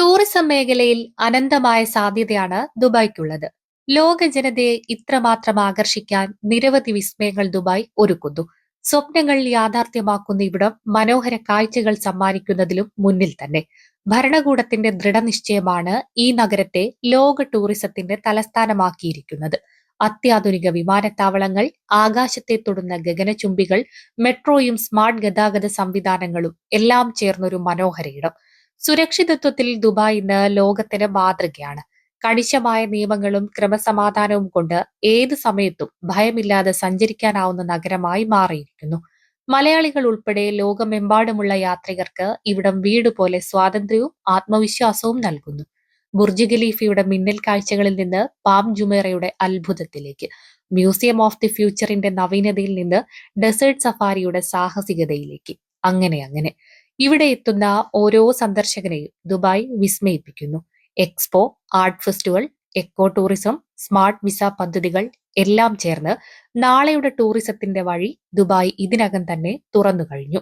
Tourism മേഖലയിൽ അനന്തമായ സാധ്യതയാണ് ദുബായ്ക്കുള്ളത്. ലോക ജനതയെ ഇത്രമാത്രം ആകർഷിക്കാൻ നിരവധി വിസ്മയങ്ങൾ ദുബായ് ഒരുക്കുന്നു. സ്വപ്നങ്ങൾ യാഥാർത്ഥ്യമാക്കുന്ന ഇവിടം മനോഹര കാഴ്ചകൾ സമ്മാനിക്കുന്നതിലും മുന്നിൽ തന്നെ. ഭരണകൂടത്തിന്റെ ദൃഢനിശ്ചയമാണ് ഈ നഗരത്തെ ലോക ടൂറിസത്തിന്റെ തലസ്ഥാനമാക്കിയിരിക്കുന്നത്. അത്യാധുനിക വിമാനത്താവളങ്ങൾ ആകാശത്തെ തൊടുന്ന ഗഗനചുംബികൾ മെട്രോയും സ്മാർട്ട് ഗതാഗത സംവിധാനങ്ങളും എല്ലാം ചേർന്നൊരു മനോഹര ഇടം. സുരക്ഷിതത്വത്തിൽ ദുബായ് ഇന്ന് ലോകത്തിന് മാതൃകയാണ്. കണിശമായ നിയമങ്ങളും ക്രമസമാധാനവും കൊണ്ട് ഏത് സമയത്തും ഭയമില്ലാതെ സഞ്ചരിക്കാനാവുന്ന നഗരമായി മാറിയിരിക്കുന്നു. മലയാളികൾ ഉൾപ്പെടെ ലോകമെമ്പാടുമുള്ള യാത്രികർക്ക് ഇവിടം വീട് പോലെ സ്വാതന്ത്ര്യവും ആത്മവിശ്വാസവും നൽകുന്നു. ബുർജ് ഖലീഫയുടെ മിന്നൽ കാഴ്ചകളിൽ നിന്ന് പാം ജുമേറയുടെ അത്ഭുതത്തിലേക്ക് മ്യൂസിയം ഓഫ് ദി ഫ്യൂച്ചറിന്റെ നവീനതയിൽ നിന്ന് ഡെസേർട്ട് സഫാരിയുടെ സാഹസികതയിലേക്ക്. അങ്ങനെ അങ്ങനെ. ഇവിടെ എത്തുന്ന ഓരോ സന്ദർശകരെയും Dubai വിസ്മയിപ്പിക്കുന്നു. Expo art festival eco tourism smart visa പദ്ധതികൾ എല്ലാം ചേർന്ന് നാളെയുടെ ടൂറിസത്തിന്റെ വഴി ദുബായ് ഇതിനകം തന്നെ തുറന്നു കഴിഞ്ഞു.